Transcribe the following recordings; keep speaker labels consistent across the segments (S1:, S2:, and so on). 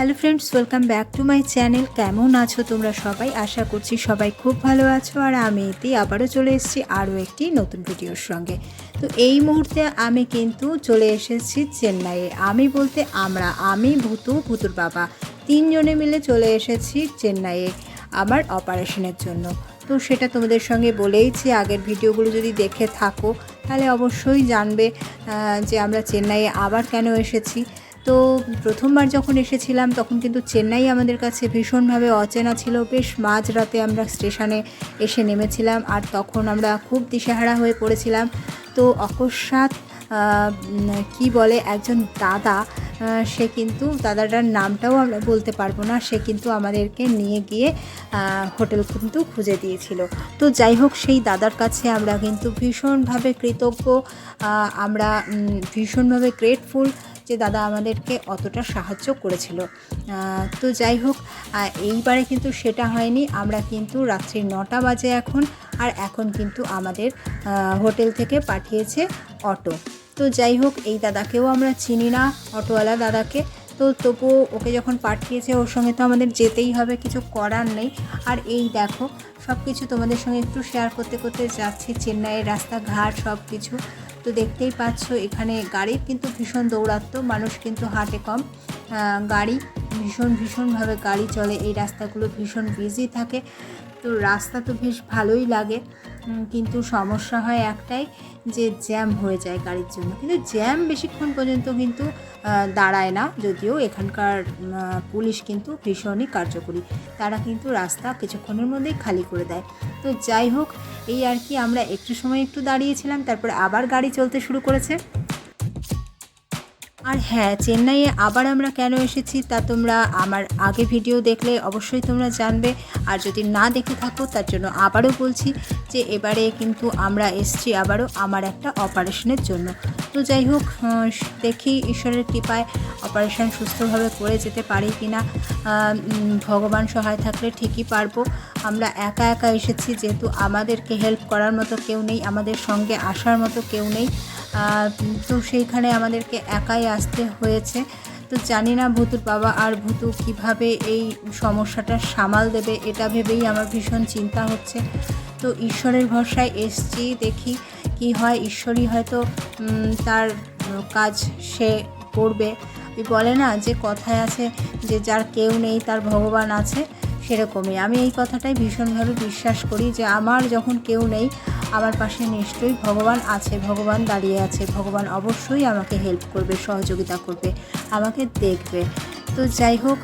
S1: Hello friends, welcome back to my channel. কেমন আছো তোমরা সবাই? আশা করছি সবাই খুব ভালো আছো। আর আমি এতেই আবারও চলে এসেছি আরও একটি নতুন ভিডিওর সঙ্গে। তো এই মুহূর্তে আমি কিন্তু চলে এসেছি চেন্নাইয়ে। আমি বলতে আমরা, আমি, ভুতু, ভুতুর বাবা। তিনজনে মিলে চলে এসেছি চেন্নাইয়ে আমার অপারেশনের জন্য। তো সেটা তোমাদের সঙ্গে বলেইছি, আগের ভিডিওগুলো যদি দেখে থাকো, তাহলে অবশ্যই জানবে যে আমরা চেন্নাইয়ে আবার কেন এসেছি। তো প্রথমবার যখন এসেছিলাম, তখন কিন্তু চেন্নাই আমাদের কাছে ভীষণভাবে অচেনা ছিল। বেশ মাঝরাতে আমরা স্টেশনে এসে নেমেছিলাম আর তখন আমরা খুব দিশেহারা হয়ে পড়েছিলাম। তো অকস্মাৎ কি বলে, একজন দাদা সে কিন্তু দাদাটার নামটাও আমরা বলতে পারব না, সে কিন্তু আমাদেরকে নিয়ে গিয়ে হোটেল কিন্তু খুঁজে দিয়েছিল। তো যাই হোক, সেই দাদার কাছে আমরা কিন্তু ভীষণভাবে কৃতজ্ঞ আমরা ভীষণভাবে গ্রেটফুল যে দাদা আমাদেরকে অতটা সাহায্য করেছিল। তো যাই হোক এইবারে কিন্তু সেটা হয়নি। আমরা কিন্তু রাত্রি নটা বাজে এখন, আর এখন কিন্তু আমাদের হোটেল থেকে পাঠিয়েছে অটো। তো যাই হোক, এই দাদাকেও আমরা চিনি না, অটোওয়ালা দাদাকে। তো তবুও ওকে যখন পাঠিয়েছে, ওর সঙ্গে তো আমাদের যেতেই হবে, কিছু করার নেই। আর এই দেখো সব কিছু তোমাদের সঙ্গে একটু শেয়ার করতে করতে যাচ্ছি, চেন্নাইয়ের রাস্তাঘাট সব কিছু তো দেখতেই পাচ্ছ এখানে গাড়ির কিন্তু ভীষণ দৌরাত্ম মানুষ কিন্তু হাটে কম গাড়ি ভীষণ ভীষণভাবে গাড়ি চলে, এই রাস্তাগুলো ভীষণ বিজি থাকে। তো রাস্তা তো বেশ ভালোই লাগে কিন্তু সমস্যা হয় একটাই যে জ্যাম হয়ে যায় গাড়ির জন্য। কিন্তু জ্যাম বেশিক্ষণ পর্যন্ত কিন্তু দাঁড়ায় না, যদিও এখানকার পুলিশ কিন্তু ভীষণই কার্যকরী। তারা কিন্তু রাস্তা কিছুক্ষণের মধ্যেই খালি করে দেয়। তো যাই হোক, এই আর কি, আমরা একটু সময় একটু দাঁড়িয়েছিলাম, তারপর আবার গাড়ি চলতে শুরু করেছে। আর হ্যাঁ চেন্নাইয়ে আবার আমরা কেন এসেছি তা তোমরা আমার আগে ভিডিও দেখলে অবশ্যই তোমরা জানবে। আর যদি না দেখে থাকো, তার জন্য আবারও বলছি যে এবারে কিন্তু আমরা এসছি আবারও আমার একটা অপারেশনের জন্য। তো যাই হোক দেখি ঈশ্বরের কৃপায় অপারেশন সুস্থভাবে করে যেতে পারি কি না ভগবান সহায় থাকলে ঠিকই পারব। আমরা একা একা এসেছি, যেহেতু আমাদেরকে হেল্প করার মতো কেউ নেই, আমাদের সঙ্গে আসার মতো কেউ নেই। তো সেইখানে আমাদেরকে একাই আসতে হয়েছে। তো জানি না ভূতুর বাবা আর ভূতু কীভাবে এই সমস্যাটা সামাল দেবে, এটা ভেবেই আমার ভীষণ চিন্তা হচ্ছে। তো ঈশ্বরের ভরসায় এসছি, দেখি কি হয়। ঈশ্বরই হয়তো তার কাজ সে করবে। বলে না যে কথায় আছে যে যার কেউ নেই তার ভগবান আছে। সেরকমই। আমি এই কথাটাই ভীষণভাবে বিশ্বাস করি যে আমার যখন কেউ নেই, আমার পাশে নিশ্চয়ই ভগবান আছে, ভগবান দাঁড়িয়ে আছে, ভগবান অবশ্যই আমাকে হেল্প করবে, সহযোগিতা করবে, আমাকে দেখবে। তো যাই হোক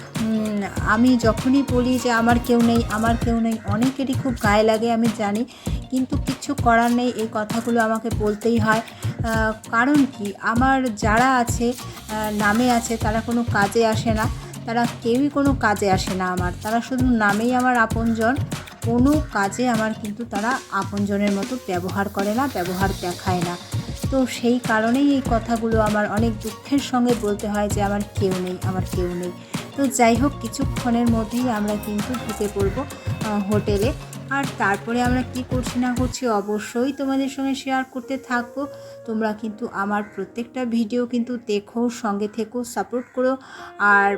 S1: আমি যখনই বলি যে আমার কেউ নেই, আমার কেউ নেই, অনেকেরই খুব গায়ে লাগে, আমি জানি, কিন্তু কিচ্ছু করার নেই, এই কথাগুলো আমাকে বলতেই হয়। কারণ কি? আমার যারা আছে নামে আছে, তারা কোনো কাজে আসে না। তারা কেউই কোনো কাজে আসে না আমার। তারা শুধু নামেই আমার আপনজন। কোনো কাজে আমার কিন্তু তারা আপনজনের মতো ব্যবহার করে না, ব্যবহার দেখায় না। তো সেই কারণেই এই কথাগুলো আমার অনেক দুঃখের সঙ্গে বলতে হয় যে আমার কেউ নেই, আমার কেউ নেই। তো যাই হোক, কিছুক্ষণের মধ্যেই আমরা কিন্তু ঢুকে পড়ব হোটেলে। আর তারপরে আমরা কি করছি না করছি অবশ্যই তোমাদের সঙ্গে শেয়ার করতে থাকব। তোমরা কিন্তু আমার প্রত্যেকটা ভিডিও কিন্তু দেখো, সঙ্গে থেকো সাপোর্ট করো আর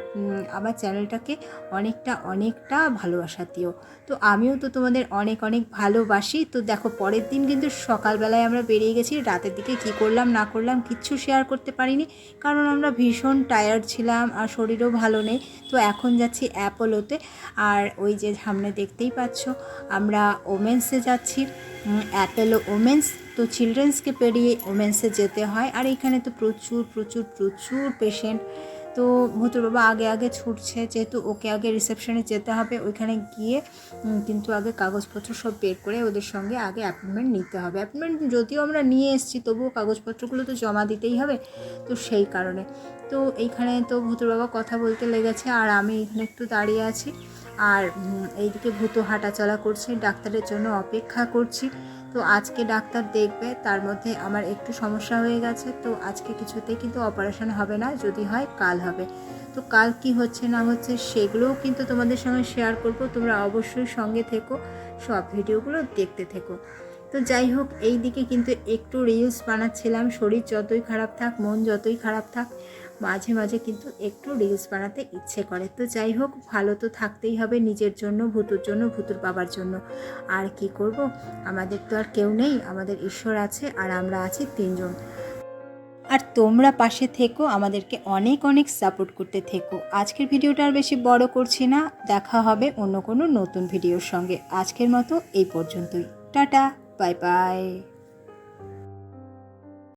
S1: আমার চ্যানেলটাকে অনেকটা অনেকটা ভালোবাসা দিও। তো আমিও তো তোমাদের অনেক অনেক ভালোবাসি। তো দেখো, পরের দিন কিন্তু সকালবেলায় আমরা বেরিয়ে গেছি। রাতের দিকে কি করলাম, না করলাম কিচ্ছু শেয়ার করতে পারিনি। কারণ আমরা ভীষণ টায়ার্ড ছিলাম আর শরীরও ভালো নেই। তো এখন যাচ্ছি অ্যাপোলোতে আর ওই যে সামনে দেখতেই পাচ্ছ আমরা ওমেন্সে যাচ্ছি। অ্যাপেলো ওমেন্স তো চিলড্রেন্সকে পেরিয়ে ওমেন্সে যেতে হয়। আর এখানে তো প্রচুর প্রচুর প্রচুর পেশেন্ট তো ভূতুর বাবা আগে আগে ছুটছে, যেহেতু ওকে আগে রিসেপশনে যেতে হবে। ওইখানে গিয়ে কিন্তু আগে কাগজপত্র সব বের করে ওদের সঙ্গে আগে অ্যাপয়েন্টমেন্ট নিতে হবে। অ্যাপয়েন্টমেন্ট যদিও আমরা নিয়ে এসেছি, তবুও কাগজপত্রগুলো তো জমা দিতেই হবে, তো সেই কারণে। তো এইখানে তো ভূতুর বাবা কথা বলতে লেগেছে, আর আমি এখানে একটু দাঁড়িয়ে আছি। আর এইদিকে ভূত হাঁটাচলা করছে, ডাক্তারের জন্য অপেক্ষা করছি। তো আজকে ডাক্তার দেখবে, তার মধ্যে আমার একটু সমস্যা হয়ে গেছে। তো আজকে কিছুতেই কিন্তু অপারেশন হবে না, যদি হয় কাল হবে। তো কাল কি হচ্ছে না হচ্ছে সেগুলোও কিন্তু তোমাদের সঙ্গে শেয়ার করব। তোমরা অবশ্যই সঙ্গে থেকো, সব ভিডিওগুলো দেখতে থেকো। তো যাই হোক এই দিকে কিন্তু একটু রিলস বানাচ্ছিলাম। শরীর যতই খারাপ থাক, মন যতই খারাপ থাক মাঝে মাঝে কিন্তু একটু রিলস বানাতে ইচ্ছে করে। তো যাই হোক, ভালো তো থাকতেই হবে নিজের জন্য, ভুতুর জন্য, ভুতুর বাবার জন্য। আর কি করব? আমাদের তো আর কেউ নেই, আমাদের ঈশ্বর আছে আর আমরা আছি তিনজন। আর তোমরা পাশে থেকো, আমাদেরকে অনেক অনেক সাপোর্ট করতে থেকো। আজকের ভিডিওটা আর বেশি বড় করছি না, দেখা হবে অন্য কোনো নতুন ভিডিওর সঙ্গে। আজকের মতো এই পর্যন্তই। Tata bye bye